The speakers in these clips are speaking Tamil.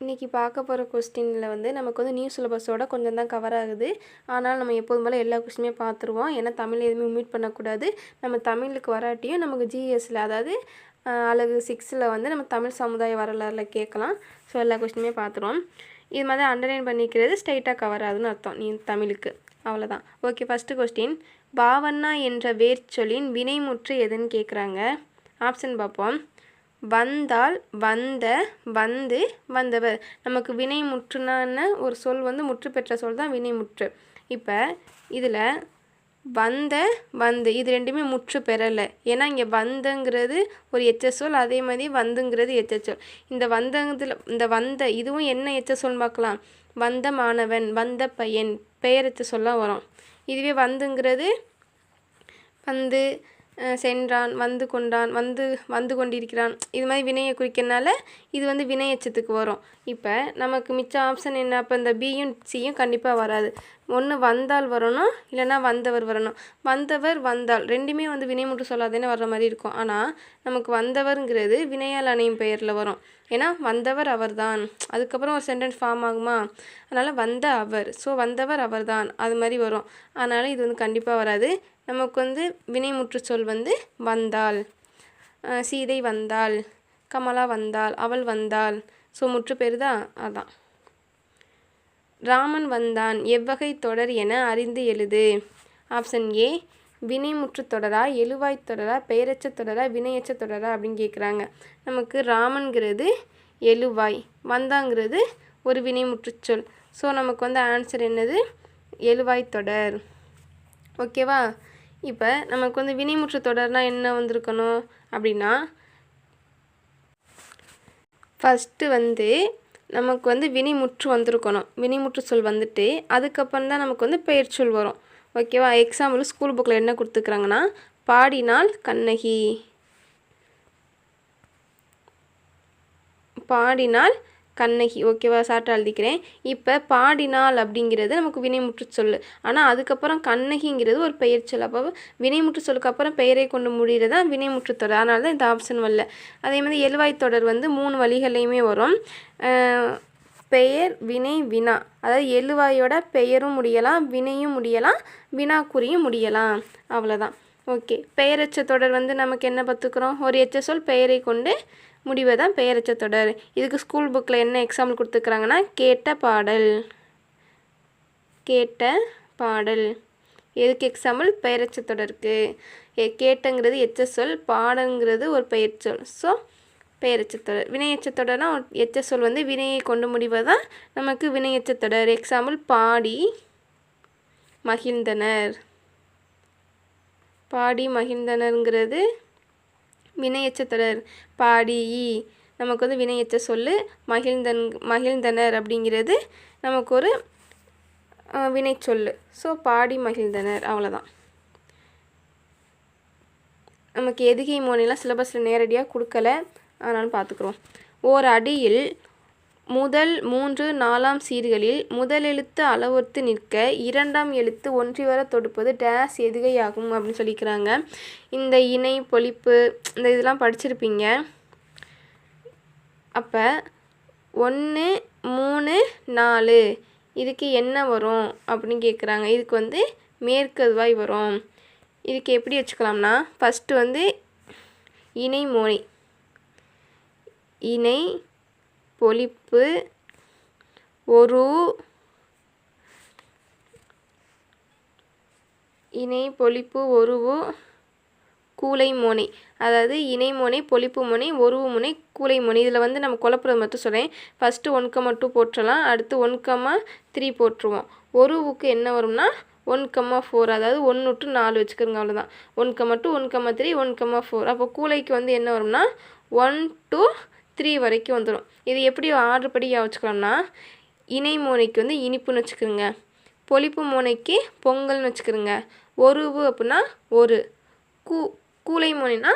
இன்றைக்கி பார்க்க போகிற கொஸ்டினில் வந்து நமக்கு வந்து நியூ சிலபஸோட கொஞ்சம் தான் கவர் ஆகுது. ஆனால் நம்ம எப்போதும் போல் எல்லா கொஸ்டினுமே பார்த்துருவோம். ஏன்னா தமிழ் எதுவுமே மீட் பண்ணக்கூடாது. நம்ம தமிழுக்கு வராட்டியும் நமக்கு ஜிஎஸ்சில் அதாவது அழகு சிக்ஸில் வந்து நம்ம தமிழ் சமுதாய வரலாறில் கேட்கலாம். ஸோ எல்லா கொஸ்டினுமே பார்த்துருவோம். இது மாதிரி அண்டர்லைன் பண்ணிக்கிறது ஸ்ட்ரைட்டாக கவர் ஆகுதுன்னு அர்த்தம். நீ தமிழுக்கு. அவ்வளோதான் ஓகே ஃபஸ்ட்டு கொஸ்டின் பாவண்ணா என்ற வேர்ச்சொல்லின் வினைமுற்று எதுன்னு கேட்குறாங்க ஆப்ஷன் பார்ப்போம். வந்தால் வந்த வந்து வந்தவர். நமக்கு வினை முற்றுனான ஒரு சொல் வந்து முற்று பெற்ற சொல் தான் வினைமுற்று. இப்போ இதில் வந்த வந்து இது ரெண்டுமே முற்று பெறலை. ஏன்னா இங்கே வந்தங்கிறது ஒரு எச்ச சொல் அதே மாதிரி வந்துங்கிறது எச்ச சொல். இந்த வந்ததில் இந்த வந்த இதுவும் என்ன எச்ச சொல் பார்க்கலாம் வந்த மாணவன் வந்த பையன் பெயரெச்ச சொல்லாம் வரும். இதுவே வந்துங்கிறது வந்து சென்றான் வந்து கொண்டான் வந்து வந்து கொண்டிருக்கிறான். இது மாதிரி வினையை குறிக்கிறனால இது வந்து வினை எச்சத்துக்கு வரும். இப்போ நமக்கு மிச்ச ஆப்ஷன் என்ன? அப்போ இந்த பியும் சியும் கண்டிப்பாக வராது. ஒன்று வந்தால் வரணும் இல்லைன்னா வந்தவர் வரணும். வந்தவர் வந்தால் ரெண்டுமே வந்து வினை மட்டும் சொல்லாதேன்னு வர்ற மாதிரி இருக்கும். ஆனால் நமக்கு வந்தவருங்கிறது வினையால் அணையும் பெயரில் வரும். ஏன்னா வந்தவர் அவர்தான். அதுக்கப்புறம் ஒரு சென்டென்ஸ் ஃபார்ம் ஆகுமா? அதனால் வந்த அவர். ஸோ வந்தவர் அவர்தான். அது மாதிரி வரும். அதனால் இது வந்து கண்டிப்பாக வராது. நமக்கு வந்து வினைமுற்று சொல் வந்து வந்தாள் சீதை வந்தாள் கமலா வந்தாள் அவள் வந்தாள் ஸோ முற்று பெறுதா அதான். ராமன் வந்தான் எவ்வகை தொடர் என அறிந்து எழுது. ஆப்ஷன் ஏ வினைமுற்று தொடரா எழுவாய் தொடரா பெயரச்ச தொடரா வினையச்ச தொடரா அப்படின்னு கேட்குறாங்க நமக்கு ராமன்கிறது எழுவாய் வந்தாங்கிறது ஒரு வினைமுற்று சொல். ஸோ நமக்கு வந்து ஆன்சர் என்னது? எழுவாய் தொடர். ஓகேவா இப்போ நமக்கு வந்து வினைமுற்று தொடர்னால் என்ன வந்திருக்கணும் அப்படின்னா ஃபஸ்ட்டு வந்து நமக்கு வந்து வினைமுற்று வந்திருக்கணும். வினைமுற்று சொல் வந்துட்டு அதுக்கப்புறம் தான் நமக்கு வந்து பெயர்ச்சொல் வரும். ஓகேவா எக்ஸாம்பிள் ஸ்கூல் புக்கில் என்ன கொடுத்துக்கிறாங்கன்னா பாடினால் கண்ணகி. பாடினால் கண்ணகி ஓகேவா சாட்டை எழுதிக்கிறேன் இப்போ பாடினால் அப்படிங்கிறது நமக்கு வினைமுற்று சொல் ஆனால் அதுக்கப்புறம் கண்ணகிங்கிறது ஒரு பெயர் சொல். அப்போ வினைமுற்று சொல்லுக்கு அப்புறம் பெயரை கொண்டு முடிகிறது தான் வினைமுற்று தொடர். அதனால தான் இந்த ஆப்ஷன் வரல. அதே மாதிரி எழுவாய் தொடர் வந்து மூணு வழிகள்லையுமே வரும். பெயர் வினை வினா. அதாவது எழுவாயோட பெயரும் முடியலாம் வினையும் முடியலாம் வினாக்குறியும் முடியலாம். அவ்வளோதான் ஓகே. பெயரச்ச தொடர் வந்து நமக்கு என்ன பார்த்துக்கிறோம் ஒரு எச்ச சொல் பெயரை கொண்டு முடிவதான் பெயரச்ச தொடர். இதுக்கு ஸ்கூல் புக்கில் என்ன எக்ஸாம்பிள் கொடுத்துருக்குறாங்கன்னா கேட்ட பாடல். கேட்ட பாடல். எதுக்கு எக்ஸாம்பிள் பெயரச்ச தொடருக்கு. எ கேட்டங்கிறது எச்ச சொல் பாடங்கிறது ஒரு பெயர் சொல். ஸோ பெயரச்சத்தொடர் வினையச்சத்தொடர்னா எச்ச சொல் வந்து வினையை கொண்டு முடிவதான் நமக்கு வினையச்சத்தொடர் எக்ஸாம்பிள் பாடி மகிழ்ந்தனர். பாடி மகிழ்ந்தனருங்கிறது வினையச்ச தொடர். பாடி நமக்கு வந்து வினையச்ச சொல்லு. மகிழ்ந்தன் மகிழ்ந்தனர் அப்படிங்கிறது நமக்கு ஒரு வினை சொல்லு ஸோ பாடி மகிழ்ந்தனர். அவ்வளோதான் நமக்கு எதுகை மோனிலாம் சிலபஸில் நேரடியாக கொடுக்கல. ஆனாலும் பார்த்துக்குறோம் ஓர் அடியில் முதல் மூன்று நாலாம் சீர்களில் முதல் எழுத்து அளவொத்து நிற்க இரண்டாம் எழுத்து ஒன்றி வர தொடுப்பது டேஸ் எதுகையாகும் அப்படின்னு சொல்லிக்கிறாங்க. இந்த இணை பொழிப்பு இந்த இதெல்லாம் படிச்சிருப்பீங்க. அப்போ ஒன்று மூணு நாலு இதுக்கு என்ன வரும் அப்படின்னு கேட்குறாங்க இதுக்கு வந்து மேற்கதுவாய் வரும். இதுக்கு எப்படி வச்சுக்கலாம்னா ஃபஸ்ட்டு வந்து இணை மோனை. இணை பொழிப்பு ஒரு இணை பொழிப்பு ஒருவு கூலை மோனை. அதாவது இணை மோனை பொழிப்பு மோனை ஒருவு முனை கூலை மோனை. இதில் வந்து நம்ம குழப்புறது மட்டும் சொல்கிறேன் ஃபஸ்ட்டு ஒன் கம்மா டூ போட்டுடலாம் அடுத்து ஒன் கம்மா த்ரீ போட்டுருவோம். ஒருவுக்கு என்ன வரும்னா ஒன் கம்மா ஃபோர் அதாவது ஒன்று டு நாலு வச்சுக்கிறோங்க அவ்வளோதான் one comma two one comma three one comma four அப்போ கூலைக்கு வந்து என்ன வரும்னா ஒன் டூ த்ரீ வரைக்கும் வந்துடும் இது எப்படி ஆர்டர் படி வச்சுக்கலாம்னா இணை மோனைக்கு வந்து இனிப்புன்னு வச்சுக்கிறோங்க பொழிப்பு மோனைக்கு பொங்கல்னு வச்சுக்கிறோங்க ஒரு அப்படின்னா ஒரு. கூ கூலை மோனைனா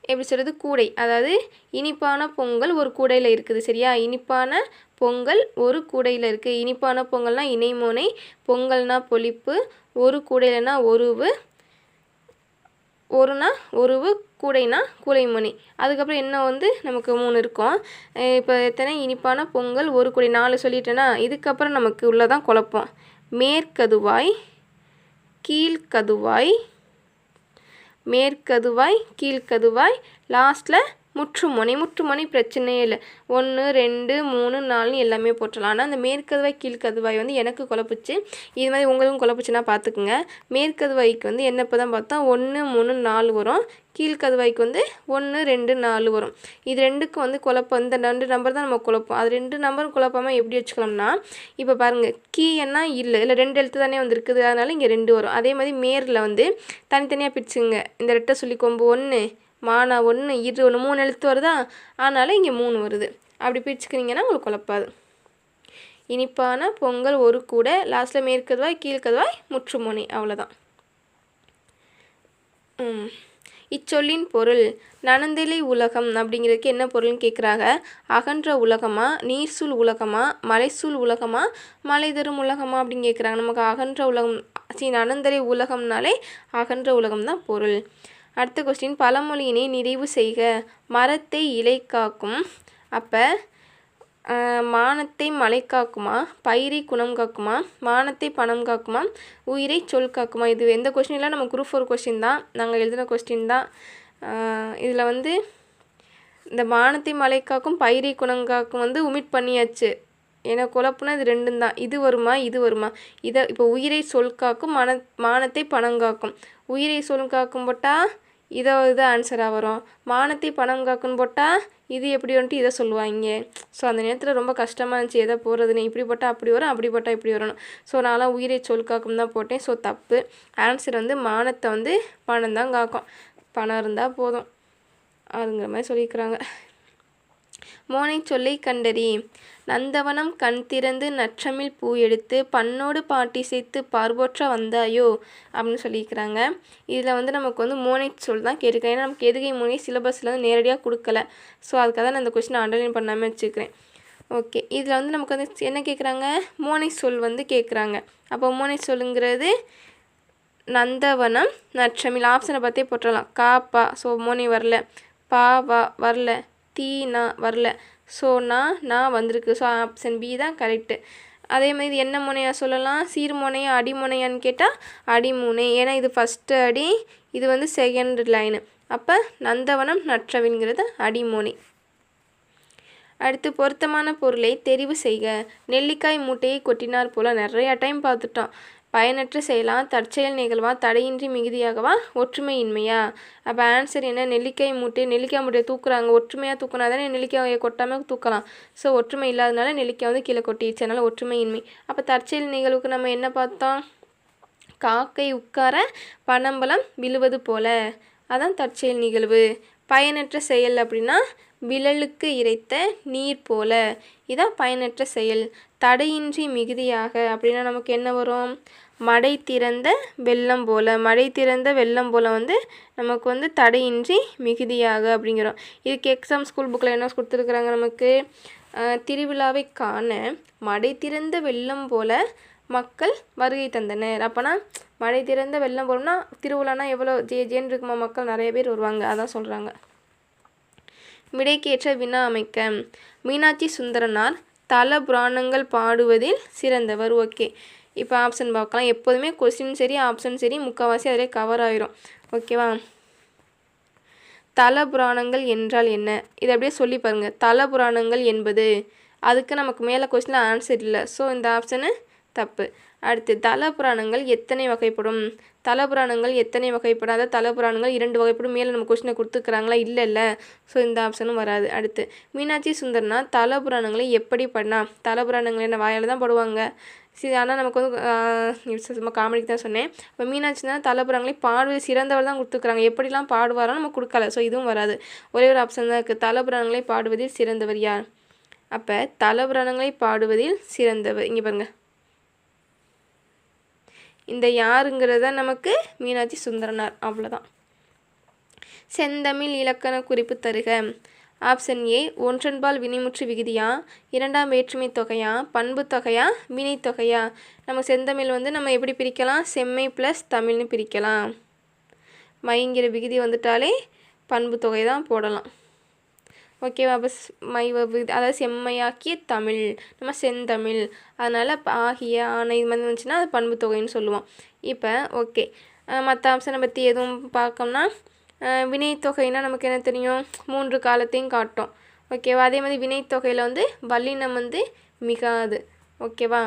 எப்படி சொல்கிறது கூடை. அதாவது இனிப்பான பொங்கல் ஒரு கூடையில் இருக்குது சரியா? இனிப்பான பொங்கல் ஒரு கூடையில் இருக்குது இனிப்பான பொங்கல்னால் இணைமோனை பொங்கல்னால் பொழிப்பு ஒரு கூடையிலனா ஒருவு ஒருனா ஒருவு கூடைனா கூடைமணி. அதுக்கப்புறம் என்ன வந்து நமக்கு மூணு இருக்கும். இப்போ எத்தனை? இனிப்பான பொங்கல் ஒரு கூடை நாலு சொல்லிட்டேன்னா இதுக்கப்புறம் நமக்கு உள்ளதான் குழப்பம். மேற்கதுவாய் கீழ்கதுவாய் மேற்கதுவாய் கீழ்கதுவாய் லாஸ்ட்டில் முற்றுமுனை முற்றுமுனை பிரச்சனையே இல்லை. ஒன்று ரெண்டு மூணு நாலுன்னு எல்லாமே போட்டுடலாம். ஆனால் அந்த மேற்கதுவாய் கீழ்கதுவாய் வந்து எனக்கு குழப்புச்சு. இது மாதிரி உங்களுக்கும் குழப்பிச்சுன்னா பார்த்துக்குங்க மேற்கதுவாய்க்கு வந்து என்ன இப்போ தான் பார்த்தா ஒன்று மூணு நாலு வரும். கீழ்கதுவாய்க்கு வந்து ஒன்று ரெண்டு நாலு வரும். இது ரெண்டுக்கும் வந்து குழப்பம். இந்த ரெண்டு நம்பர் தான் நம்ம குழப்பம். அது ரெண்டு நம்பரும் குழப்பாமல் எப்படி வச்சுக்கலாம்னா இப்போ பாருங்கள் கீ என்ன இல்லை. இல்லை ரெண்டு எழுத்து தானே வந்துருக்குது அதனால் இங்கே ரெண்டு வரும். அதே மாதிரி மேரில் வந்து தனித்தனியாக பிரிச்சுங்க இந்த ரெட்டை சொல்லி கொம்பு ஒன்று மானா ஒன்று இரு ஒன்று மூணு எழுத்து வருதா? அதனால் இங்கே மூணு வருது. அப்படி பிரிச்சுக்கிறீங்கன்னா உங்களுக்கு குழப்பாது. இனிப்பான பொங்கல் ஒரு கூட லாஸ்ட்டில் மேற்கதுவாய் கீழ்கதுவாய் முற்றுமுனை அவ்வளோதான் இச்சொல்லின் பொருள் நனந்திலை உலகம் அப்படிங்கிறதுக்கு என்ன பொருள்னு கேட்குறாங்க அகன்ற உலகமா நீர்சூழ் உலகமா மலைசூழ் உலகமா மலை தரும் உலகமா அப்படின்னு கேட்குறாங்க நமக்கு அகன்ற உலகம் சி நனந்தலை உலகம்னாலே அகன்ற உலகம் தான் பொருள். அடுத்த கொஸ்டின் பழமொழியினை நிறைவு செய்க. மரத்தை இலை காக்கும் அப்போ மானத்தை மலை காக்குமா? பயிரை குணம் காக்குமா? மானத்தை பணம் காக்குமா? உயிரை சொல் காக்குமா? இது எந்த கொஸ்டின்லாம் நம்ம குரூப் ஃபோர் கொஸ்டின் தான். நாங்கள் எழுதின கொஸ்டின் தான். இதில் வந்து இந்த மானத்தை மலை காக்கும் பயிரை குணம் காக்கும் வந்து உமிட் பண்ணியாச்சு. ஏன்னா குழப்புனா இது ரெண்டும் தான். இது வருமா? இது வருமா? இதை இப்போ உயிரை சொல் காக்கும் மன மானத்தை பணம் காக்கும். உயிரை சொல் காக்கும் போட்டால் இதை இது ஆன்சராக வரும். மானத்தை பணம் காக்குன்னு போட்டால் இது எப்படி வந்துட்டு இதை சொல்லுவாங்க. ஸோ அந்த நேரத்தில் ரொம்ப கஷ்டமாக இருந்துச்சு. எதை போடுறதுன்னு இப்படி போட்டால் அப்படி வரும் அப்படி போட்டால் இப்படி வரணும். ஸோ நான்லாம் உயிரை சொல் காக்கும் தான் போட்டேன். ஸோ தப்பு. ஆன்சர் வந்து மானத்தை வந்து பணம் தான் காக்கும். பணம் இருந்தால் போதும். அதுங்கிற மாதிரி சொல்லியிருக்கிறாங்க மோனை சொல்லை கண்டறி நந்தவனம் கண் திறந்து நற்றமிழ் பூ எடுத்து பண்ணோடு பாட்டி சேர்த்து பார்வோற்ற வந்தாயோ? அப்படின்னு சொல்லியிருக்கிறாங்க. இதில் வந்து நமக்கு வந்து மோனை சொல் தான் கேட்டிருக்கேன். ஏன்னா நமக்கு எதுகை மோனை சிலபஸில் வந்து நேரடியாக கொடுக்கல. ஸோ அதுக்காக தான் நான் அந்த கொஸ்டின் அண்டர்லைன் பண்ணாமல் வச்சுக்கிறேன் ஓகே இதில் வந்து நமக்கு வந்து என்ன கேட்குறாங்க? மோனை சொல் வந்து கேட்குறாங்க. அப்போ மோனை சொல்லுங்கிறது நந்தவனம் நற்றமிழ் ஆப்ஷனை பார்த்தே போட்டுடலாம். காப்பா ஸோ மோனை வரல. பா வா வரல. தீனா வரல. ஸோ நான் நான் வந்திருக்கு. ஸோ ஆப்ஷன் பி தான் கரெக்டு அதே மாதிரி என்ன முனையாக சொல்லலாம்? சீர்முனையா அடிமுனையான்னு கேட்டால் அடிமுனை ஏன்னா இது ஃபஸ்ட்டு அடி இது வந்து செகண்ட் லைனு அப்போ நந்தவனம் நற்றவின்கிறது அடிமுனை அடுத்து பொருத்தமான பொருளை தெரிவு செய்க. நெல்லிக்காய் மூட்டையை கொட்டினார் போல் நிறையா டைம் பார்த்துட்டோம் பயனற்ற செயலா தற்செயல் நிகழ்வா தடையின்றி மிகுதியாகவா ஒற்றுமையின்மையா? அப்போ ஆன்சர் என்ன? நெல்லிக்காய் மூட்டை நெல்லிக்காய் மூட்டையை தூக்குறாங்க. ஒற்றுமையாக தூக்குனா தானே நெல்லிக்காயை கொட்டாமல் தூக்கலாம். ஸோ ஒற்றுமை இல்லாதனால நெல்லிக்காய் வந்து கீழே கொட்டிடுச்சு. அதனால் ஒற்றுமையின்மை. அப்போ தற்செயல் நிகழ்வுக்கு நம்ம என்ன பார்த்தோம்? காக்கை உட்கார பனம்பலம் விழுவது போல. அதான் தற்செயல் நிகழ்வு. பயனற்ற செயல் அப்படின்னா விழலுக்கு இறைத்த நீர் போல. இதான் பயனற்ற செயல். தடையின்றி மிகுதியாக அப்படின்னா நமக்கு என்ன வரும்? மடை திறந்த வெள்ளம் போல். மடை திறந்த வெள்ளம் போல் வந்து நமக்கு வந்து தடையின்றி மிகுதியாக அப்படிங்கிறோம். இதுக்கு எக்ஸாம் ஸ்கூல் புக்கில் என்ன கொடுத்துருக்குறாங்க நமக்கு? திருவிழாவை காண மடை திறந்த வெள்ளம் போல் மக்கள் வருகை தந்தனர். அப்போனா மழை திறந்த வெள்ளம் போலனா திருவிழானா எவ்வளோ ஜே ஜேன்னு இருக்குமா? மக்கள் நிறைய பேர் வருவாங்க. அதான் சொல்கிறாங்க விடைக்கேற்ற வினா அமைக்க. மீனாட்சி சுந்தரனார் தல புராணங்கள் பாடுவதில் சிறந்தவர். ஓகே. இப்போ ஆப்ஷன் பார்க்கலாம். எப்போதுமே கொஸ்டின் சரி ஆப்ஷன் சரி முக்கால்வாசி அதிலே கவர் ஆயிரும். ஓகேவா தல புராணங்கள் என்றால் என்ன? இதை அப்படியே சொல்லி பாருங்கள் தல புராணங்கள் என்பது அதுக்கு நமக்கு மேலே கொஸ்டினில் ஆன்சர் இல்லை. ஸோ இந்த ஆப்ஷனு தப்பு. அடுத்து தல புராணங்கள் எத்தனை வகைப்படும்? தல புராணங்கள் எத்தனை வகைப்படும்? அதாவது தல புராணங்கள் இரண்டு வகைப்படும். மேலே நம்ம கொஸ்டினை கொடுத்துருக்குறாங்களா இல்லை இல்லை. ஸோ இந்த ஆப்ஷனும் வராது. அடுத்து மீனாட்சி சுந்தர்னா தல புராணங்களை எப்படி பண்ணால் தல புராணங்கள் என்ன வாயால் தான் போடுவாங்க? சரி ஆனால் நமக்கு வந்து சும்மா காமெடிக்கு தான் சொன்னேன். இப்போ மீனாட்சினா தான் பாடுவது சிறந்தவர் தான் கொடுத்துருக்குறாங்க எப்படிலாம் பாடுவாரோ நம்ம கொடுக்கல ஸோ இதுவும் வராது. ஒரே ஒரு ஆப்ஷன் தான் இருக்குது தலைப்புறங்களை பாடுவதில் சிறந்தவர் யார்? அப்போ தலைப்புறங்களை பாடுவதில் சிறந்தவர் இங்கே பாருங்கள் இந்த யாருங்கிறது தான் நமக்கு மீனாட்சி சுந்தரனார் அவ்வளோதான் செந்தமிழ் இலக்கண குறிப்பு தருக. ஆப்ஷன் ஏ ஒன்றன்பால் வினைமுற்று விகுதியா? இரண்டாம் வேற்றுமை தொகையா? பண்பு தொகையா? வினை தொகையா? நம்ம செந்தமிழ் வந்து நம்ம எப்படி பிரிக்கலாம்? செம்மை ப்ளஸ் தமிழ்னு பிரிக்கலாம். மைங்கிற விகுதி வந்துட்டாலே பண்பு தொகை தான் போடலாம். ஓகேவா அப்போ மை விகுதி அதாவது செம்மையாக்கிய தமிழ். நம்ம செந்தமிழ். அதனால் ஆகிய ஆணை இது மாதிரி வந்துச்சுன்னா அது பண்பு தொகைன்னு சொல்லுவோம். இப்போ ஓகே மற்ற ஆப்ஷனை பற்றி எதுவும் பார்க்கோம்னா வினைத்தொகைனா நமக்கு என்ன தெரியும்? மூன்று காலத்தையும் காட்டும். ஓகேவா அதே மாதிரி வினைத்தொகையில் வந்து வல்லினம் வந்து மிகாது. ஓகேவா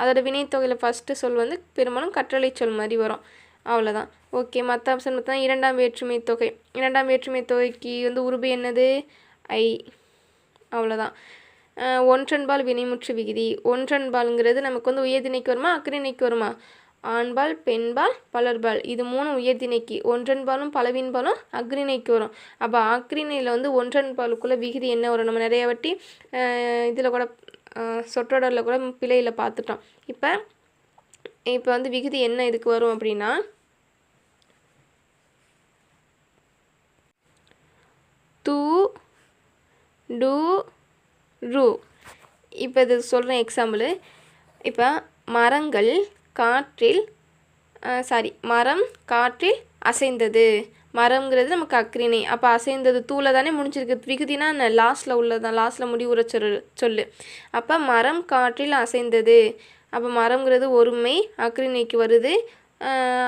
அதோட வினைத்தொகையில் ஃபஸ்ட்டு சொல் வந்து பெரும்பாலும் கற்றலை சொல் மாதிரி வரும். அவ்வளோதான் ஓகே மற்ற ஆப்ஷன் பார்த்தா இரண்டாம் வேற்றுமை தொகை. இரண்டாம் வேற்றுமை தொகைக்கு வந்து உருபு என்னது? ஐ. அவ்வளோதான் ஒன்றன்பால் வினைமுற்று விகுதி. ஒன்றன்பாலுங்கிறது நமக்கு வந்து உயர்திணைக்கு வருமா? அக்கறிணைக்கு வருமா? ஆண்பால் பெண்பால் பலர்பால். இது மூணு உயர்திணைக்கு. ஒன்றன்பாலும் பலவின்பாலும் அக்ரிணைக்கு வரும். அப்போ அக்ரிணையில் வந்து ஒன்றன்பாலுக்குள்ளே விகுதி என்ன வரும்? நம்ம நிறைய வாட்டி இதில் கூட சொற்றொடரில் கூட பிழையில் பார்த்துட்டோம். இப்போ இப்போ வந்து விகுதி என்ன இதுக்கு வரும் அப்படின்னா தூ டு ரு. இப்போ இது சொல்கிறேன் எக்ஸாம்பிள் இப்போ மரங்கள் காற்றில் சாரி மரம் காற்றில் அசைந்தது. மரம்ங்கிறது நமக்கு அக்ரிணை. அப்போ அசைந்தது தூளை தானே முடிஞ்சிருக்கு. விகுதினா லாஸ்ட்டில் உள்ளதான் லாஸ்ட்டில் முடிவுற சொல் சொல்லு. அப்போ மரம் காற்றில் அசைந்தது. அப்போ மரம்ங்கிறது ஒருமை அக்ரிணைக்கு வருது.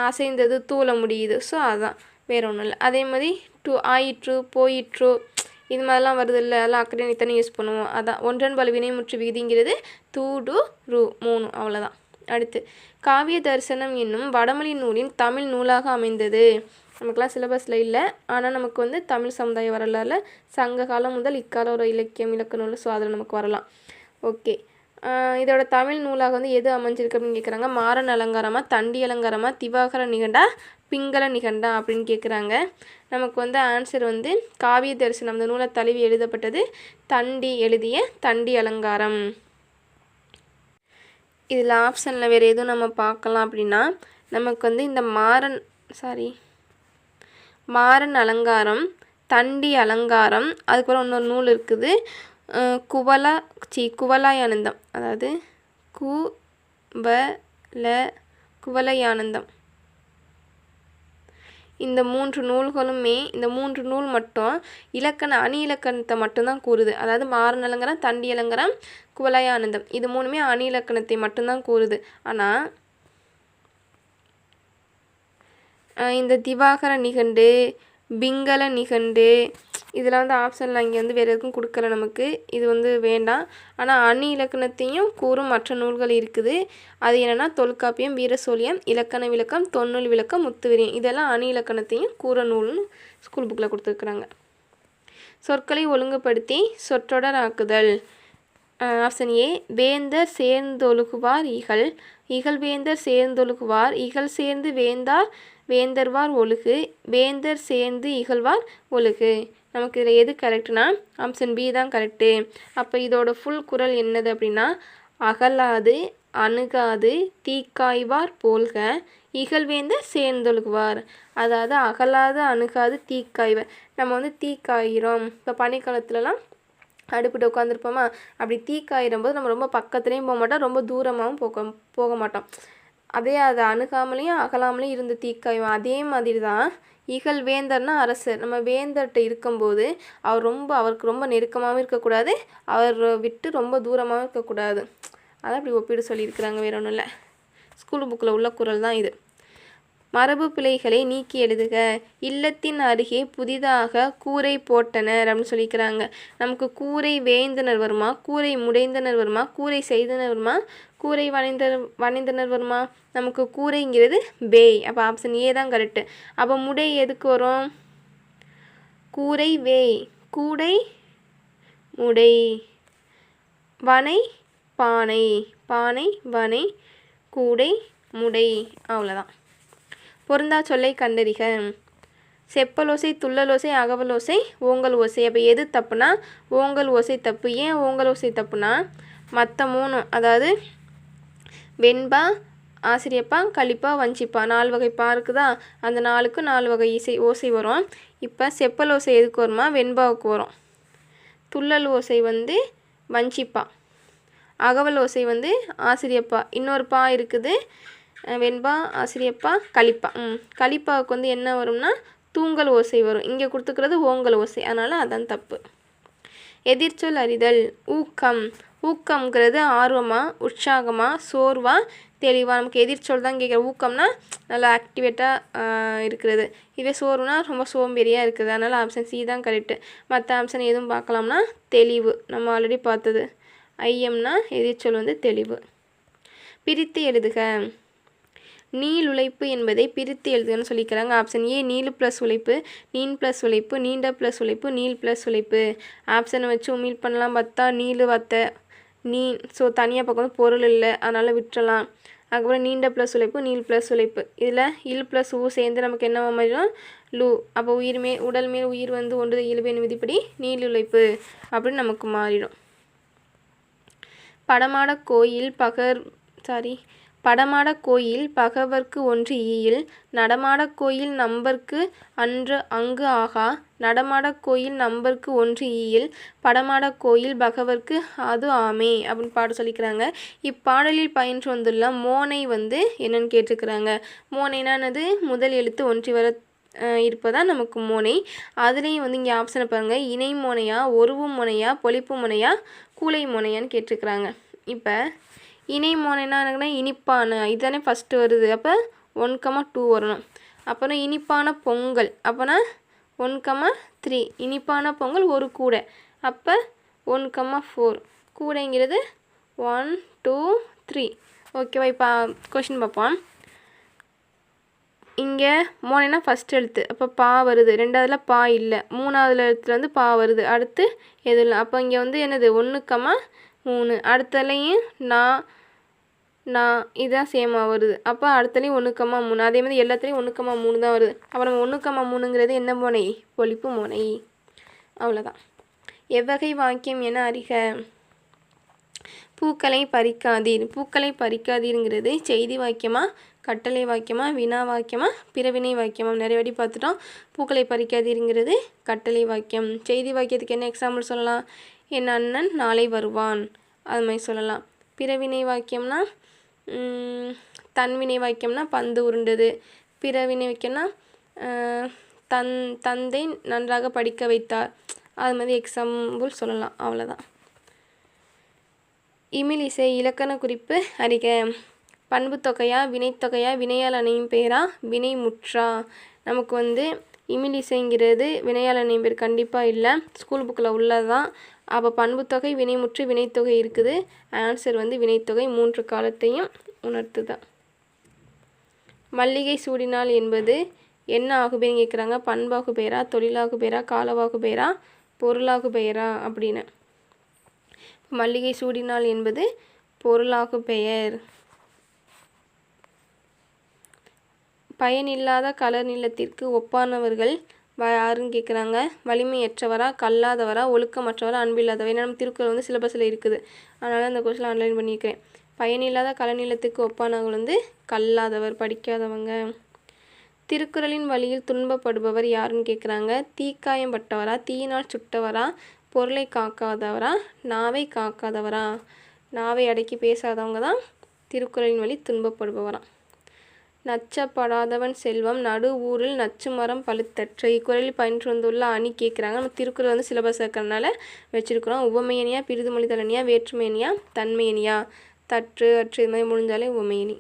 அசைந்தது தூள முடியுது. ஸோ அதான். வேறு ஒன்றும் இல்லை. அதே மாதிரி டூ ஆயிற்று போயிற்று இது மாதிரிலாம் வருது இல்லை? அதெல்லாம் அக்ரிணை தானே யூஸ் பண்ணுவோம். அதான். ஒன்றன் பல வினைமுற்று விகுதிங்கிறது தூ டு ரூ மூணு. அவ்வளோதான் அடுத்து காவிய தரிசனம் என்னும் வடமொழி நூலின் தமிழ் நூலாக அமைந்தது. நமக்கெல்லாம் சிலபஸில் இல்லை. ஆனால் நமக்கு வந்து தமிழ் சமுதாய வரலாறுல சங்க காலம் முதல் இக்கால ஒரு இலக்கியம் இலக்க நூல் ஸோ அதில் நமக்கு வரலாம். ஓகே. இதோட தமிழ் நூலாக வந்து எது அமைஞ்சிருக்கு அப்படின்னு கேட்குறாங்க மாறன் அலங்காரமாக தண்டி அலங்காரமாக திவாகர நிகண்டா பிங்கள நிகண்டா அப்படின்னு கேட்குறாங்க நமக்கு வந்து ஆன்சர் வந்து காவிய தரிசனம். அந்த நூலை தழுவி எழுதப்பட்டது தண்டி எழுதிய தண்டி அலங்காரம். இதில் ஆப்ஷனில் வேறு எதுவும் நம்ம பார்க்கலாம் அப்படின்னா நமக்கு வந்து இந்த மாறன் சாரி மாறன் அலங்காரம் தண்டி அலங்காரம் அதுக்கப்புறம் இன்னொரு நூல் இருக்குது. குவலா சி குவலாயானந்தம் அதாவது கு ப ல குவலையானந்தம் இந்த மூன்று நூல்களுமே இந்த மூன்று நூல் மட்டும் இலக்கண அணி இலக்கணத்தை மட்டும்தான் கூறுது. அதாவது மாறநலங்கரம் தண்டி அலங்காரம் குவலயானந்தம் இது மூணுமே அணி இலக்கணத்தை மட்டும்தான் கூறுது. ஆனால் இந்த திவாகர நிகண்டு பிங்கள நிகண்டு. இதில் வந்து ஆப்ஷனில் இங்கே வந்து வேறு எதுக்கும் கொடுக்கல நமக்கு. இது வந்து வேண்டாம். ஆனால் அணி இலக்கணத்தையும் கூறும் மற்ற நூல்கள் இருக்குது. அது என்னென்னா தொல்காப்பியம் வீரசோழியம் இலக்கண விளக்கம் தொன்னூல் விளக்கம் முத்துவிரியம் இதெல்லாம் அணி இலக்கணத்தையும் கூற நூல்னு ஸ்கூல் புக்கில் கொடுத்துருக்குறாங்க. சொற்களை ஒழுங்குபடுத்தி சொற்றொடர் ஆக்குதல். ஆப்ஷன் ஏ வேந்தர் சேர்ந்தொழுகுவார் இகழ். இகழ்வேந்தர் சேர்ந்தொழுகுவார் இகழ் சேர்ந்து வேந்தார் வேந்தர்வார் ஒழுகு வேந்தர் சேர்ந்து இகழ்வார் ஒழுகு. நமக்கு இதில் எது கரெக்டுனா ஆப்ஷன் பி தான் கரெக்டு அப்போ இதோட ஃபுல் குரல் என்னது அப்படின்னா அகலாது அணுகாது தீக்காய்வார் போல்க இகழ்வேந்து சேர்ந்தொழுகுவார். அதாவது அகலாது அணுகாது தீக்காய்வர். நம்ம வந்து தீக்காயிறோம். இப்போ பனிக்காலத்துலலாம் அடுப்பிட்டு உட்காந்துருப்போமா அப்படி தீக்காயிரும் போது நம்ம ரொம்ப பக்கத்துலேயும் போக மாட்டோம் ரொம்ப தூரமாகவும் போக போக மாட்டோம். அதே அதை அணுகாமலையும் அகலாமலையும் இருந்து தீக்காயும் அதே மாதிரி தான் இகழ் வேந்தர்னா அரசர் நம்ம வேந்தர்கிட்ட இருக்கும்போது அவர் ரொம்ப அவருக்கு ரொம்ப நெருக்கமாகவும் இருக்கக்கூடாது அவர் விட்டு ரொம்ப தூரமாகவும் இருக்கக்கூடாது. அதான் அப்படி ஒப்பீடு சொல்லியிருக்கிறாங்க வேற ஒன்றும் இல்லை. ஸ்கூல் புக்கில் உள்ள குரல் தான் இது. மரபு பிழைகளை நீக்கி எழுதுக. இல்லத்தின் அருகே புதிதாக கூரை போட்டனர் அப்படின்னு சொல்லிக்கிறாங்க. நமக்கு கூரை வேந்தனர் வருமா? கூரை முடைந்தனர் வருமா? கூரை செய்தனர் வருமா? கூரை வணைந்தனர் வணைந்தனர் வருமா? நமக்கு கூரைங்கிறது பேய் அப்போ ஆப்ஷன் ஏ தான் கரெக்டு அப்போ முடை எதுக்கு வரும்? கூரை வேய் கூடை முடை. வனை பானை. பானை வனை கூடை முடை. அவ்வளோதான் பொருந்தா சொல்லை கண்டறிக. செப்பலோசை துள்ளலோசை அகவலோசை ஓங்கல் ஓசை. அப்போ எது தப்புனா ஓங்கல் ஓசை தப்பு. ஏன் ஓங்கல் ஓசை தப்புனா மற்ற மூணு அதாவது வெண்பா ஆசிரியப்பா கழிப்பா வஞ்சிப்பா நாலு வகை பா இருக்குதா? அந்த நாலுக்கு நாலு வகை இசை ஓசை வரும். இப்போ செப்பல் ஓசை எதுக்கு வருமா? வெண்பாவுக்கு வரும். துள்ளல் ஓசை வந்து வஞ்சிப்பா. அகவல் ஓசை வந்து ஆசிரியப்பா. இன்னொரு பா இருக்குது. வெண்பா ஆசிரியப்பா கலிப்பா ம். கலிப்பாவுக்கு வந்து என்ன வரும்னா தூங்கல் ஓசை வரும். இங்கே கொடுத்துக்கிறது ஓங்கல் ஓசை. அதனால் அதான் தப்பு. எதிர்ச்சொல் அறிதல் ஊக்கம். ஊக்கம்ங்கிறது ஆர்வமாக உற்சாகமாக சோர்வாக தெளிவாக நமக்கு எதிர்ச்சொல் தான் கேட்குற. ஊக்கம்னா நல்லா ஆக்டிவேட்டாக இருக்கிறது. இதே சோர்வுனா ரொம்ப சோம்பேறியாக இருக்குது. அதனால் ஆப்ஷன் சி தான் கரெக்டு மற்ற ஆப்ஷன் எதுவும் பார்க்கலாம்னா தெளிவு. நம்ம ஆல்ரெடி பார்த்தது. ஐஎம்னா எதிர்ச்சொல் வந்து தெளிவு. பிரித்து எழுதுக. நீள் உழைப்பு என்பதை பிரித்து எழுதுகன்னு சொல்லிக்கிறாங்க. ஆப்ஷன் ஏ நீள் ப்ளஸ் உழைப்பு நீன் ப்ளஸ் உழைப்பு நீண்ட ப்ளஸ் உழைப்பு நீள் ப்ளஸ் உழைப்பு. ஆப்ஷனை வச்சு உமிழ் பண்ணலாம் பார்த்தா நீளு வத்த நீ ஸோ தனியாக பக்கம் வந்து பொருள் இல்லை அதனால் விட்டுறலாம். அதுக்கப்புறம் நீண்ட ப்ளஸ் உழைப்பு நீள் ப்ளஸ் உழைப்பு. இதில் இல் ப்ளஸ் ஊ சேர்ந்து நமக்கு என்ன மாதிரினா லூ. அப்போ உயிர் மே உடல் மேல் உயிர் வந்து ஒன்று இயல்பின் விதிப்படி நீள் உழைப்பு அப்படின்னு நமக்கு மாறிடும். படமாட கோயில் பகர் சாரி படமாடக் கோயில் பகவர்க்கு ஒன்று ஈயில் நடமாடக் கோயில் நம்பர்க்கு அன்று அங்கு ஆகா நடமாடக் கோயில் நம்பர்க்கு ஒன்று ஈயில் படமாடக் கோயில் பகவர்க்கு அது ஆமே அப்படின்னு பாட சொல்லிக்கிறாங்க. இப்பாடலில் பயின்று வந்துள்ள மோனை வந்து என்னன்னு கேட்டிருக்கிறாங்க. மோனைனானது முதல் எழுத்து ஒன்றி வர இருப்பதா நமக்கு மோனை? அதுலேயும் வந்து இங்கே ஆப்ஷனை பாருங்கள் இணை மோனையா ஒருவு முனையா பொழிப்பு முனையா கூலை முனையான்னு கேட்டிருக்கிறாங்க. இப்போ இணை மோனைனா இனிப்பான. இதுதானே ஃபஸ்ட்டு வருது. அப்போ ஒன் கமா டூ வரணும். அப்புறம் இனிப்பான பொங்கல். அப்போனா ஒன் கமா த்ரீ இனிப்பான பொங்கல் ஒரு கூடை. அப்போ ஒன் கமா ஃபோர் கூடைங்கிறது ஒன் டூ த்ரீ ஓகேவா இப்போ கொஷின் பார்ப்போம். இங்கே மோனைனா ஃபஸ்ட் எழுத்து? அப்போ பா வருது. ரெண்டாவதுல பா இல்லை. மூணாவதுல எழுத்துல வந்து பா வருது. அடுத்து எதுவும் அப்போ இங்கே வந்து என்னது? ஒன்றுக்கமா மூணு. அடுத்தலையும் நான் நான் இதுதான் சேமாக வருது. அப்போ அடுத்தலையும் ஒன்றுக்கம்மா மூணு. அதே மாதிரி எல்லாத்துலேயும் ஒன்றுக்கம்மா மூணு தான் வருது. அப்போ நம்ம மூணுங்கிறது என்ன முனை? பொழிப்பு முனை. அவ்வளோதான் எவ்வகை வாக்கியம் என அறிக. பூக்களை பறிக்காதீர். பூக்களை பறிக்காதீருங்கிறது செய்தி வாக்கியமாக கட்டளை வாக்கியமாக வினா வாக்கியமாக பிறவினை வாக்கியமாக நிறைய வாட்டி பார்த்துட்டோம். பூக்களை பறிக்காதீருங்கிறது கட்டளை வாக்கியம். செய்தி வாக்கியத்துக்கு என்ன எக்ஸாம்பிள் சொல்லலாம்? என் அண்ணன் நாளை வருவான். அது மாதிரி சொல்லலாம். பிறவினை வாக்கியம்னா தன்வினை வாக்கியம்னா பந்து உருண்டது. பிறவினை வாக்கியம்னா தன் தந்தை நன்றாக படிக்க வைத்தார். அது மாதிரி எக்ஸாம்பிள் சொல்லலாம். அவ்வளோதான் இமிலிசை இலக்கண குறிப்பு அறிக. பண்பு தொகையா வினைத்தொகையா வினையால் அணையும் பேரா வினை முற்றா. நமக்கு வந்து இமிலிசைங்கிறது வினையால் அணையும் பேர் கண்டிப்பாக இல்லை. ஸ்கூல் புக்கில் உள்ளது தான் அப்போ பண்புத்தொகை வினைமுற்று வினைத்தொகை இருக்குது. ஆன்சர் வந்து வினைத்தொகை மூன்று காலத்தையும் உணர்த்துதான் மல்லிகை சூடினால் என்பது என்ன ஆகுபேர்னு கேட்குறாங்க பண்பாகு பெயரா தொழிலாகு பெயரா காலவாகு பெயரா பொருளாகு பெயரா அப்படின்னு. மல்லிகை சூடினால் என்பது பொருளாகு பெயர் பயனில்லாத கலர் நிலத்திற்கு ஒப்பானவர்கள் யாருன்னு கேட்குறாங்க வலிமையற்றவரா கல்லாதவரா ஒழுக்கமற்றவரா அன்பில்லாதவரா? ஏன்னா நம்ம திருக்குறள் வந்து சிலபஸில் இருக்குது. அதனால் அந்த கொஸ்டின் ஆன்லைன் பண்ணியிருக்கிறேன் பயனில்லாத கலநிலத்துக்கு ஒப்பானவங்க வந்து கல்லாதவர் படிக்காதவங்க. திருக்குறளின் வழியில் துன்பப்படுபவர் யாருன்னு கேட்குறாங்க தீக்காயம் பட்டவரா தீயினால் சுட்டவரா பொருளை காக்காதவரா நாவை காக்காதவரா? நாவை அடக்கி பேசாதவங்க தான் திருக்குறளின் வழி துன்பப்படுபவரா. நச்சப்படாதவன் செல்வம். நடு ஊரில் நச்சு மரம் பழுத்தற்ற. இக்குறளில் பயின்று வந்துள்ள அணி கேட்குறாங்க. நம்ம திருக்குறள் வந்து சிலபஸ் இருக்கிறனால வச்சுருக்குறோம். உவமையனியா பிரிதுமொழி தலனியா தன்மையனியா? தற்று அற்று இது மாதிரி முடிஞ்சாலே உவமையணி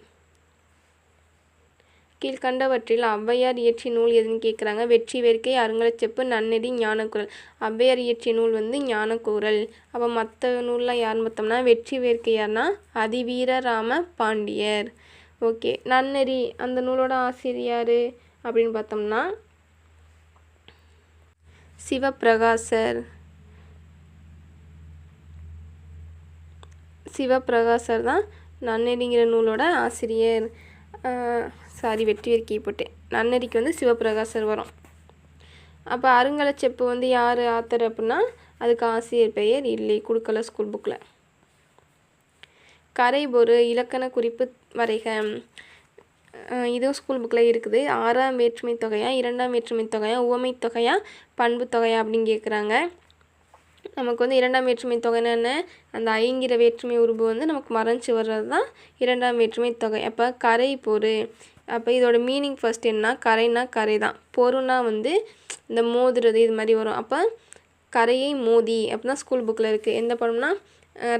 கீழ்கண்டவற்றில் ஔவையார் இயற்றிய நூல் எதுன்னு கேட்குறாங்க. வெற்றி வேர்க்கை அருங்கலச்செப்பு நன்னெறி ஞானக்குரல். ஔவையார் இயற்றிய நூல் வந்து ஞானக்குரல். அப்போ மற்ற நூல்லாம் யாருன்னு பார்த்தோம்னா வெற்றி வேர்க்கை யார்னா? அதிவீரராம பாண்டியர். ஓகே. நன்னெறி அந்த நூலோட ஆசிரியர் அப்படின்னு பார்த்தோம்னா சிவபிரகாசர் சிவபிரகாசர் தான் நன்னெறிங்கிற நூலோட ஆசிரியர். சாரி வெற்றி கீ போட்டேன். நன்னெறிக்கு வந்து சிவப்பிரகாசர் வரும். அப்போ அருங்கலச்செப்பு வந்து யார் ஆத்தர் அப்படின்னா அதுக்கு ஆசிரியர் பெயர் இல்லை கொடுக்கல ஸ்கூல் புக்கில் கரைபொரு இலக்கண குறிப்பு வரைக இதுவும் ஸ்கூல் புக்கில் இருக்குது. ஆறாம் வேற்றுமை தொகையா இரண்டாம் வேற்றுமை தொகையா உவமை தொகையா பண்பு தொகையா அப்படின்னு கேட்குறாங்க நமக்கு வந்து இரண்டாம் வேற்றுமை தொகைன்னு என்ன அந்த ஐங்கிற வேற்றுமை உருபு வந்து நமக்கு மறைஞ்சு வர்றது தான் இரண்டாம் வேற்றுமை தொகை. அப்போ கரை பொறு. அப்போ இதோட மீனிங் ஃபஸ்ட் என்ன கரைனா கரை தான் பொருனா வந்து இந்த மோதுறது இது மாதிரி வரும். அப்போ கரையை மோதி அப்படின்னா ஸ்கூல் புக்கில் இருக்குது எந்த படம்னா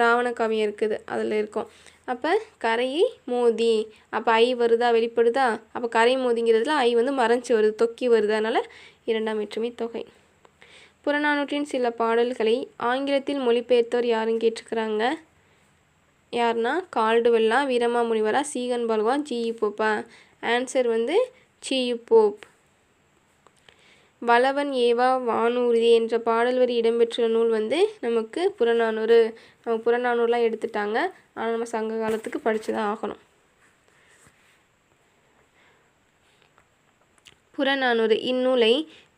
ராவண காவியம் இருக்குது. அதில் இருக்கும். அப்போ கரையை மோதி. அப்போ ஐ வருதா வெளிப்படுதா? அப்போ கரை மோதிங்கிறதுல ஐ வந்து மறைஞ்சு வருது தொக்கி வருது. அதனால் இரண்டாம் வேற்றுமை தொகை. புறநானூற்றின் சில பாடல்களை ஆங்கிலத்தில் மொழிபெயர்த்தோர் யாரும் கேட்டிருக்கிறாங்க? யாருன்னா கால்டுவெல்லா வீரமாமுனிவரா சீகன் பால்வா ஜியு போப்பா. ஆன்சர் வந்து ஜியு போப். வளவன் ஏவா வானூர்தி என்ற பாடல் வரி இடம்பெற்ற நூல் வந்து நமக்கு புறநானூறு. நம்ம புறநானூறுலாம் எடுத்துட்டாங்க. ஆனால் நம்ம சங்க காலத்துக்கு படித்து தான் ஆகணும். புறநானூறு. இந்நூலை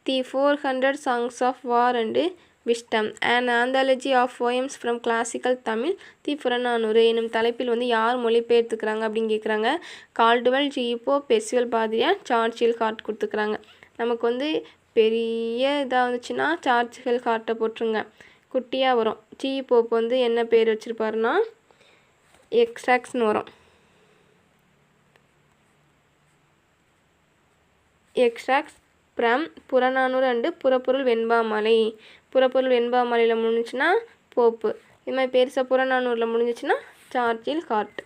the four hundred songs of war and wisdom. And anthology of poems from classical Tamil the Purananuru எனும் தலைப்பில் வந்து யார் மொழிபெயர்த்துக்கிறாங்க அப்படின்னு கேட்குறாங்க கால்டுவல் ஜிப்போ பெர்சிவல் பாதிரியா சார்ஜில் கார்ட் கொடுத்துக்கிறாங்க. நமக்கு வந்து பெரிய இதாக வந்துச்சுன்னா சார்ஜ்கள் கார்ட்டை போட்டுருங்க. குட்டியாக வரும். ஜி போப் வந்து என்ன பேர் வச்சுருப்பாருன்னா? எக்ஸ்ட்ராக்ஸ்னு வரும். Extracts from Purananuru and Purapporul வெண்பாமலை. Purapporul வெண்பாமலையில் முடிஞ்சுன்னா pope இது மாதிரி பெருசாக புறநானூரில் முடிஞ்சிச்சுன்னா சார்ஜில் காட்டு.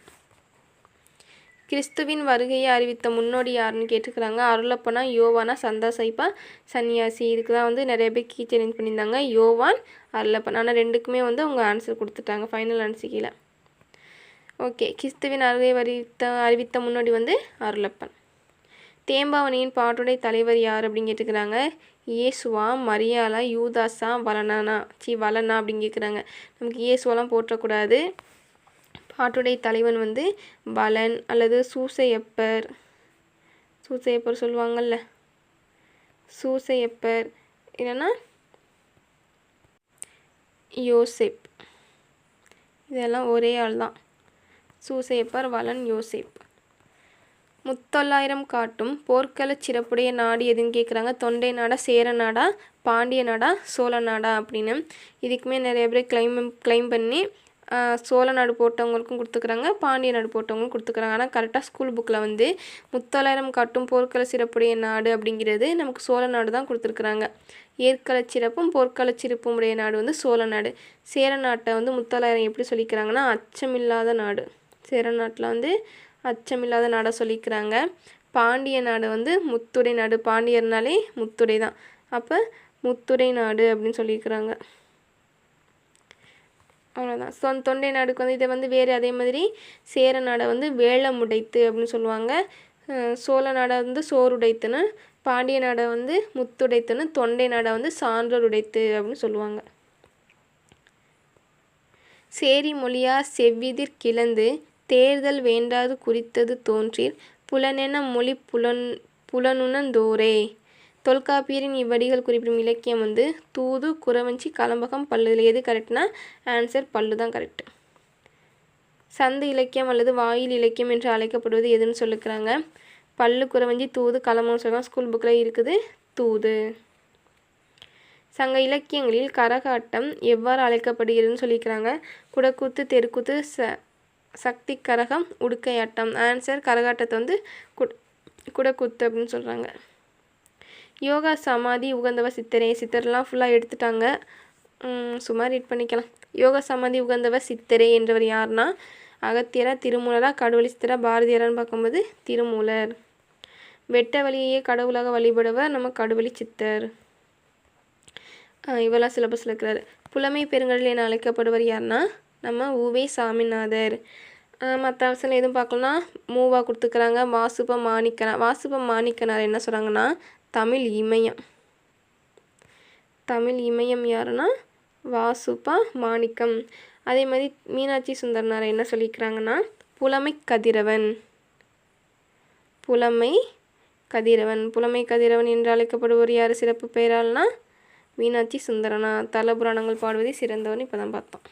கிறிஸ்துவின் வருகையை அறிவித்த முன்னோடி யாருன்னு கேட்டுக்கிறாங்க. அருளப்பனா யோவானா சந்தா சைப்பா சன்னியாசி. இதுக்கு தான் வந்து நிறைய பேர் கீ சேலஞ்ச் பண்ணியிருந்தாங்க. யோவான் அருளப்பன். ஆனால் ரெண்டுக்குமே வந்து அவங்க ஆன்சர் கொடுத்துட்டாங்க. ஃபைனல் ஆன்சர் கீழே. ஓகே கிறிஸ்துவின் அருகை அறிவித்த அறிவித்த முன்னோடி வந்து அருளப்பன். தேம்பாவணியின் பாட்டுடைய தலைவர் யார் அப்படின்னு கேட்டுக்கிறாங்க. இயேசுவா மரியாளா யூதாஸா வலனானா சி வலனா அப்படின்னு கேட்குறாங்க நமக்கு இயேசுவெல்லாம் போற்றக்கூடாது. பாட்டுடை தலைவன் வந்து பலன் அல்லது சூசையப்பர். சூசையப்பர் சொல்லுவாங்கள்ல சூசையப்பர். இல்லைன்னா யோசேப். இதெல்லாம் ஒரே ஆள் தான். சூசையப்பர் வலன் யோசிப். முத்தொள்ளாயிரம் காட்டும் போர்க்கள சிறப்புடைய நாடு எதுன்னு கேட்குறாங்க தொண்டை நாடா சேர நாடா பாண்டிய நாடா சோழ நாடா அப்படின்னு. இதுக்குமே நிறைய பேர் கிளைம் கிளைம் பண்ணி சோழ நாடு போட்டவங்களுக்கும் கொடுத்துக்கிறாங்க பாண்டிய நாடு போட்டவங்களுக்கும் கொடுத்துக்கிறாங்க. ஆனால் கரெக்டாக ஸ்கூல் புக்கில் வந்து முத்தொள்ளாயிரம் காட்டும் போர்க்கள சிறப்புடைய நாடு அப்படிங்கிறது நமக்கு சோழ நாடு தான் கொடுத்துருக்குறாங்க. ஏற்களச் சிறப்பும் போர்க்கள சிறப்பும் உடைய நாடு வந்து சோழ நாடு. சேர நாட்டை வந்து முத்தொள்ளாயிரம் எப்படி சொல்லிக்கிறாங்கன்னா அச்சமில்லாத நாடு. சேர நாட்டில் வந்து அச்சமில்லாத நாடாக சொல்லிக்கிறாங்க. பாண்டிய நாடு வந்து முத்துடை நாடு. பாண்டியர்னாலே முத்துடை தான். அப்போ முத்துடை நாடு அப்படின்னு சொல்லியிருக்கிறாங்க அவ்வளோதான் சொ தொண்டை நாடுக்கு வந்து இதை வந்து வேறு அதே மாதிரி சேர நாடை வந்து வேளமுடைத்து அப்படின்னு சொல்லுவாங்க. சோழ நாடை வந்து சோறுடைத்துன்னு பாண்டிய நாடை வந்து முத்துடைத்துன்னு தொண்டை நாடை வந்து சான்றோர் உடைத்து அப்படின்னு சொல்லுவாங்க. சேரி மொழியா செவ்விதிர் கிளந்து தேர்தல் வேண்டாது குறித்தது தோன்றீர் புலனென மொழி புலன் புலனுணந்தோரே தொல்காப்பியரின் இவ்வடிகள் குறிப்பிடும் இலக்கியம் வந்து தூது குறவஞ்சி கலம்பகம் பல்லு இதில் எது கரெக்ட்னா ஆன்சர் பல்லு தான் கரெக்ட் சந்து இலக்கியம் அல்லது வாயில் இலக்கியம் என்று அழைக்கப்படுவது எதுன்னு சொல்லிக்கிறாங்க பல்லு குறவஞ்சி தூது கலம்பகம் சொல்லலாம் ஸ்கூல் புக்கில் இருக்குது தூது. சங்க இலக்கியங்களில் கரகாட்டம் எவ்வாறு அழைக்கப்படுகிறதுன்னு சொல்லிக்கிறாங்க? குடக்கூத்து தெருக்கூத்து ச சக்தி கரகம் உடுக்கையாட்டம் ஆன்சர் கரகாட்டத்தை வந்து குட் குடக்கூத்து அப்படின்னு சொல்கிறாங்க யோகா சமாதி உகந்தவ சித்தரே சித்தர்லாம் ஃபுல்லாக எடுத்துட்டாங்க. உம், சும்மா ரீட் பண்ணிக்கலாம். யோகா சமாதி உகந்தவ சித்தரே என்றவர் யாருன்னா அகத்தியரா திருமூலரா கடவுளி சித்தரா பாரதியாரான்னு பார்க்கும்போது திருமூலர். வெட்ட வழியையே கடவுளாக வழிபடுவர் நம்ம கடவுளி சித்தர். ஆஹ் இவெல்லாம் சிலபஸில் இருக்கிறாரு. புலமை பெருங்கடல் என அழைக்கப்படுவர் யாருன்னா நம்ம உவே சாமிநாதர். மற்ற அவசரம் எதுவும் பார்க்கலன்னா மூவா கொடுத்துக்கிறாங்க. வாசுப மாணிக்கனார் வாசுப மாணிக்கனார் என்ன சொல்கிறாங்கன்னா தமிழ் இமயம். தமிழ் இமயம் யாருன்னா வாசுபா மாணிக்கம். அதே மாதிரி மீனாட்சி சுந்தரனார் என்ன சொல்லியிருக்கிறாங்கன்னா புலமை கதிரவன். புலமை கதிரவன். புலமை கதிரவன் என்று அழைக்கப்படுவோர் யார்? சிறப்பு பெயரால்னா மீனாட்சி சுந்தரனா. தலபுராணங்கள் பாடுவதே சிறந்தவன் இப்போ தான் பார்த்தோம்.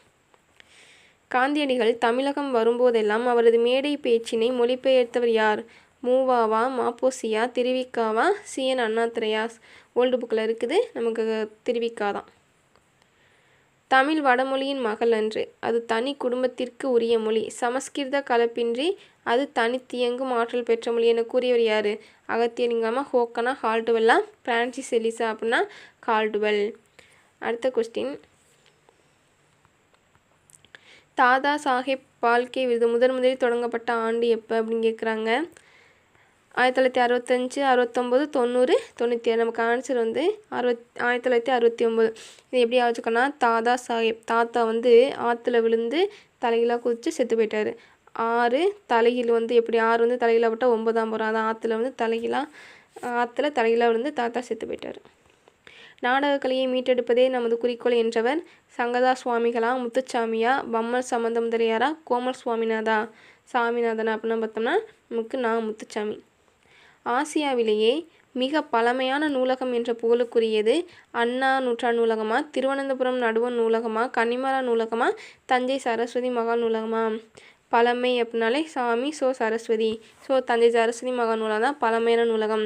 காந்தியடிகள் தமிழகம் வரும்போதெல்லாம் அவரது மேடை பேச்சினை மொழிபெயர்த்தவர் யார்? மூவாவா மாப்போசியா திருவிக்காவா சிஎன் அண்ணாத்திரையாஸ் ஓல்டு புக்கில் இருக்குது. நமக்கு திருவிக்கா தான். தமிழ் வடமொழியின் மகள் அன்று. அது தனி குடும்பத்திற்கு உரிய மொழி. சமஸ்கிருத கலப்பின்றி அது தனித்தியங்கும் ஆற்றல் பெற்ற மொழி என கூறியவர் யார்? அகத்தியலிங்கமா ஹோக்கனா ஹால்டுவெல்லா பிரான்சிஸ் எலிசா அப்படின்னா கால்டுவெல். அடுத்த கொஸ்டின் தாதா சாஹேப் பால்கே விருது. முதன் முதலில் தொடங்கப்பட்ட ஆண்டு எப்போ அப்படின்னு கேட்குறாங்க ஆயிரத்தி தொள்ளாயிரத்தி அறுபத்தஞ்சு அறுபத்தொம்போது தொண்ணூறு தொண்ணூற்றி ஏழு. நமக்கு ஆன்சர் வந்து அறுபத் ஆயிரத்தி தொள்ளாயிரத்தி அறுபத்தி ஒம்பது. இது எப்படி ஆச்சுக்கோன்னா தாதா சாஹேப் தாத்தா வந்து ஆற்றுல விழுந்து தலைகீழாக குதித்து செத்து போயிட்டார். ஆறு தலையில் வந்து எப்படி ஆறு வந்து தலைகீழாக விட்டால் ஒன்பதாம் போகிறோம் அதான் ஆற்றுல வந்து தலைகீழாக ஆற்றுல தலைகீழாக விழுந்து தாத்தா செத்து போயிட்டார். நாடகக்கலையை மீட்டெடுப்பதே நமது குறிக்கோள் என்றவர் சங்கதா சுவாமிகளா முத்துச்சாமியா பம்மல் சம்பந்த முதலியாரா கோமல் சுவாமிநாதா சாமிநாதனா அப்படின்னா பார்த்தோம்னா நமக்கு நான் முத்துச்சாமி. ஆசியாவிலேயே மிக பழமையான நூலகம் என்ற புகழுக்குரியது அண்ணா நூற்றா நூலகமாக திருவனந்தபுரம் நடுவன் நூலகமாக கன்னிமரா நூலகமாக தஞ்சை சரஸ்வதி மகால் நூலகமாக பழமை அப்படின்னாலே சாமி ஸோ சரஸ்வதி. ஸோ தஞ்சை சரஸ்வதி மகால் நூலகம் தான் பழமையான நூலகம்.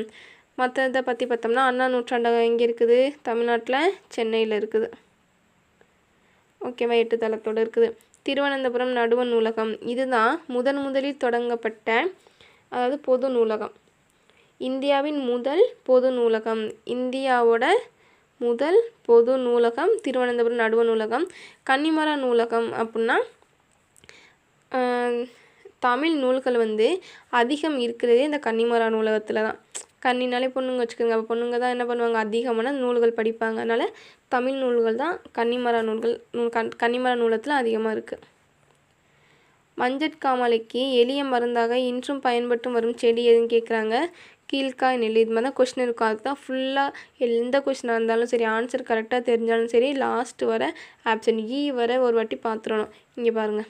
மற்றதை பற்றி பார்த்தோம்னா அண்ணா நூற்றாண்டகம் எங்கே இருக்குது? தமிழ்நாட்டில் சென்னையில் இருக்குது. ஓகேவா எட்டு தளத்தோடு இருக்குது. திருவனந்தபுரம் நடுவன் நூலகம். இதுதான் முதன் முதலில் தொடங்கப்பட்ட அதாவது பொது நூலகம். இந்தியாவின் முதல் பொது நூலகம். இந்தியாவோட முதல் பொது நூலகம் திருவனந்தபுரம் நடுவ நூலகம். கன்னிமர நூலகம் அப்புடின்னா தமிழ் நூல்கள் வந்து அதிகம் இருக்கிறதே இந்த கன்னிமரா நூலகத்தில் தான். கன்னினாலே பொண்ணுங்க வச்சுக்கோங்க. அப்போ பொண்ணுங்க தான் என்ன பண்ணுவாங்க? அதிகமான நூல்கள் படிப்பாங்க. அதனால் தமிழ் நூல்கள் தான் கன்னிமரா நூல்கள் நூல் கண் கன்னிமரா நூலகத்தில் அதிகமாக இருக்குது மஞ்சட்காமாலைக்கு எளிய மருந்தாக இன்றும் பயன்பட்டு வரும் செடி எதுன்னு கேட்குறாங்க கீழ்காய் நெல் இது மாதிரி தான் கொஷின் இருக்கும். அதுக்கு தான் ஃபுல்லாக எந்த கொஷினாக இருந்தாலும் சரி ஆன்சர் கரெக்டாக தெரிஞ்சாலும் சரி லாஸ்ட்டு வர ஆப்ஷன் இ e வர ஒரு வாட்டி பார்த்துடணும் இங்கே பாருங்கள்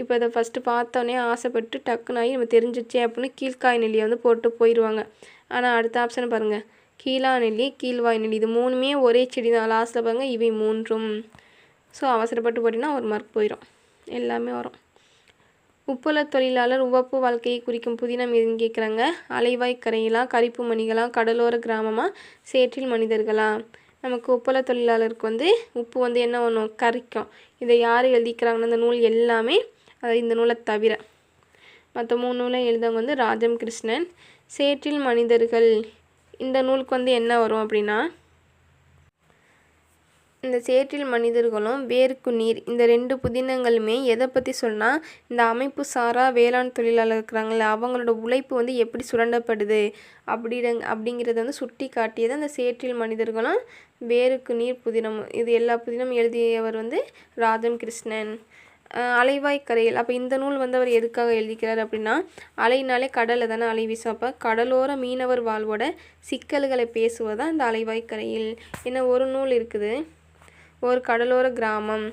இப்போ அதை ஃபஸ்ட்டு பார்த்தோன்னே ஆசைப்பட்டு டக்குன்னு ஆகி நம்ம தெரிஞ்சிச்சே அப்படின்னு கீழ்காய் நெல்லியை வந்து போட்டு போயிடுவாங்க ஆனால் அடுத்த ஆப்ஷனை பாருங்கள் கீழா நெல்லி கீழ்வாய் நெல்லி. இது மூணுமே ஒரே செடி தான். லாஸ்ட்டில் பாருங்கள் இவை மூன்றும். ஸோ அவசரப்பட்டு போட்டிங்கன்னா ஒரு மார்க் போயிடும் எல்லாமே வரும். உப்புல தொழிலாளர் உவப்பு வாழ்க்கையை குறிக்கும் புதினம் எதுன்னு கேட்குறாங்க அலைவாய் கரையிலா கரிப்பு மணிகளாம் கடலோர கிராமமாக சேற்றில் மனிதர்களாம் நமக்கு உப்புல தொழிலாளருக்கு வந்து உப்பு வந்து என்ன ஒன்றும் கரைக்கும். இதை யார் எழுதிக்கிறாங்கன்னு அந்த நூல் எல்லாமே அதாவது இந்த நூலை தவிர. மற்ற மூணு நூலை எழுதவங்க வந்து ராஜம் கிருஷ்ணன். சேற்றில் மனிதர்கள். இந்த நூலுக்கு வந்து என்ன வரும் அப்படின்னா இந்த சேற்றில் மனிதர்களும் வேருக்கு நீர் இந்த ரெண்டு புதினங்களுமே எதை பற்றி சொன்னால் இந்த அமைப்பு சாரா வேளாண் தொழிலாளர் இருக்கிறாங்கள அவங்களோட உழைப்பு வந்து எப்படி சுரண்டப்படுது? அப்படிங்க அப்படிங்கிறத வந்து சுட்டி காட்டியது அந்த சேற்றில் மனிதர்களும் வேருக்கு நீர் புதினம் இது எல்லா புதினமும் எழுதியவர் வந்து ராஜன் கிருஷ்ணன். அலைவாய் கரையில் அப்போ இந்த நூல் வந்து அவர் எதுக்காக எழுதிக்கிறார் அப்படின்னா அலைனாலே கடலில் தானே அலை வீசும். அப்போ கடலோர மீனவர் வாழ்வோட சிக்கல்களை பேசுவதான் இந்த அலைவாய் கரையில். ஒரு நூல் இருக்குது. ஒரு கடலோர கிராமம்.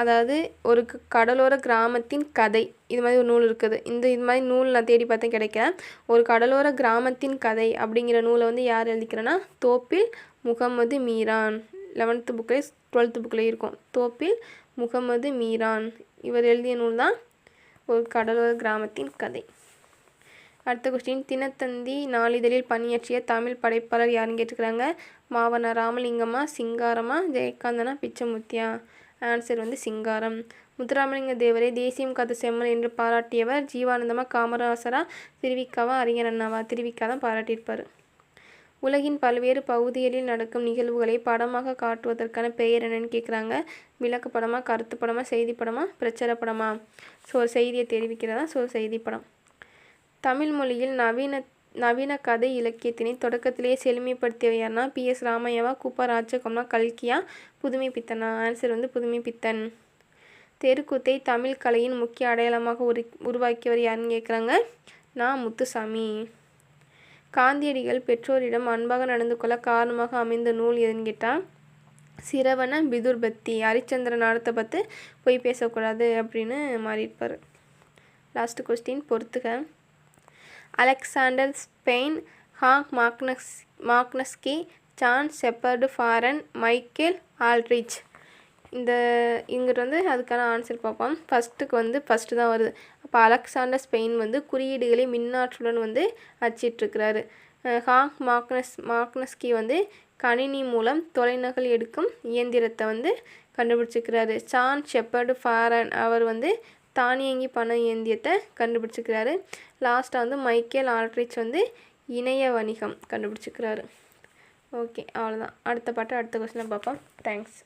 அதாவது ஒரு கடலோர கிராமத்தின் கதை. இது மாதிரி ஒரு நூல் இருக்குது. இந்த இது மாதிரி நூல் நான் தேடி பார்த்தேன் கிடைக்கல. ஒரு கடலோர கிராமத்தின் கதை அப்படிங்கிற நூலை வந்து யார் எழுதிக்கிறேன்னா தோப்பில் முகமது மீரான். லெவன்த்து புக்கில் டுவெல்த்து புக்கில் இருக்கும். தோப்பில் முகமது மீரான். இவர் எழுதிய நூல் தான் ஒரு கடலோர கிராமத்தின் கதை. அடுத்த கொஸ்டின் தினத்தந்தி நாளிதழில் பணியாற்றிய தமிழ் படைப்பாளர் யாருன்னு கேட்டுக்கிறாங்க மாவனா ராமலிங்கம்மா சிங்காரமா ஜெயகாந்தனா பிச்சமுத்தியா ஆன்சர் வந்து சிங்காரம். முத்துராமலிங்க தேவரை தேசியம் காத்த செம்மல் என்று பாராட்டியவர் ஜீவானந்தமா காமராசரா திருவிக்காவா அறிஞர் அண்ணாவா? திருவிக்கா தான் பாராட்டியிருப்பார். உலகின் பல்வேறு பகுதிகளில் நடக்கும் நிகழ்வுகளை படமாக காட்டுவதற்கான பெயர் என்னன்னு கேட்குறாங்க. விளக்கு படமா கருத்து படமாக செய்தி படமாக பிரச்சார படமாக ஸோ செய்தியை தெரிவிக்கிறதா? ஸோ செய்தி படம். தமிழ் மொழியில் நவீன நவீன கதை இலக்கியத்தினை தொடக்கத்திலேயே செழுமைப்படுத்தியவையார்னா பி எஸ் ராமையாவா குப்பா ராஜகம்னா கல்கியா புதுமை பித்தனா ஆன்சர் வந்து புதுமை பித்தன் தெருக்கூத்தை தமிழ் கலையின் முக்கிய அடையாளமாக உரு உருவாக்கியவர் யாருன்னு கேட்குறாங்க நான் முத்துசாமி. காந்தியடிகள் பெற்றோரிடம் அன்பாக நடந்து கொள்ள காரணமாக அமைந்த நூல் எதுன்னு கேட்டால் சிரவண பிதுர்பத்தி ஹரிச்சந்திரன் ஆடத்தை பார்த்து போய் பேசக்கூடாது அப்படின்னு மாறியிருப்பார். லாஸ்ட் கொஸ்டின் பொறுத்துக. அலெக்சாண்டர் ஸ்பெயின் ஹாங் Magnus மாக்னஸ்கி John Shepherd Barron Michael Aldrich. இந்த இங்கிட்ட வந்து அதுக்கான ஆன்சர் பார்ப்போம். ஃபஸ்ட்டுக்கு வந்து ஃபஸ்ட்டு தான் வருது. அப்போ அலெக்சாண்டர் ஸ்பெயின் வந்து குறியீடுகளை மின்னாற்றுடன் வந்து அச்சிட்ருக்கிறாரு ஹாங் மாக்னஸ் மாக்னஸ்கி வந்து கணினி மூலம் தொலைநகல் எடுக்கும் இயந்திரத்தை வந்து கண்டுபிடிச்சிக்கிறாரு சான் ஷெப்பர்டு ஃபாரன் அவர் வந்து தானியங்கி பண இயந்திரத்தை கண்டுபிடிச்சிக்கிறாரு லாஸ்ட்டாக வந்து மைக்கேல் ஆல்ட்ரிச் வந்து இணைய வணிகம் கண்டுபிடிச்சிக்கிறாரு. ஓகே அவ்வளோதான் அடுத்த பாட்டு அடுத்த கொஸ்டினை பார்ப்போம். தேங்க்ஸ்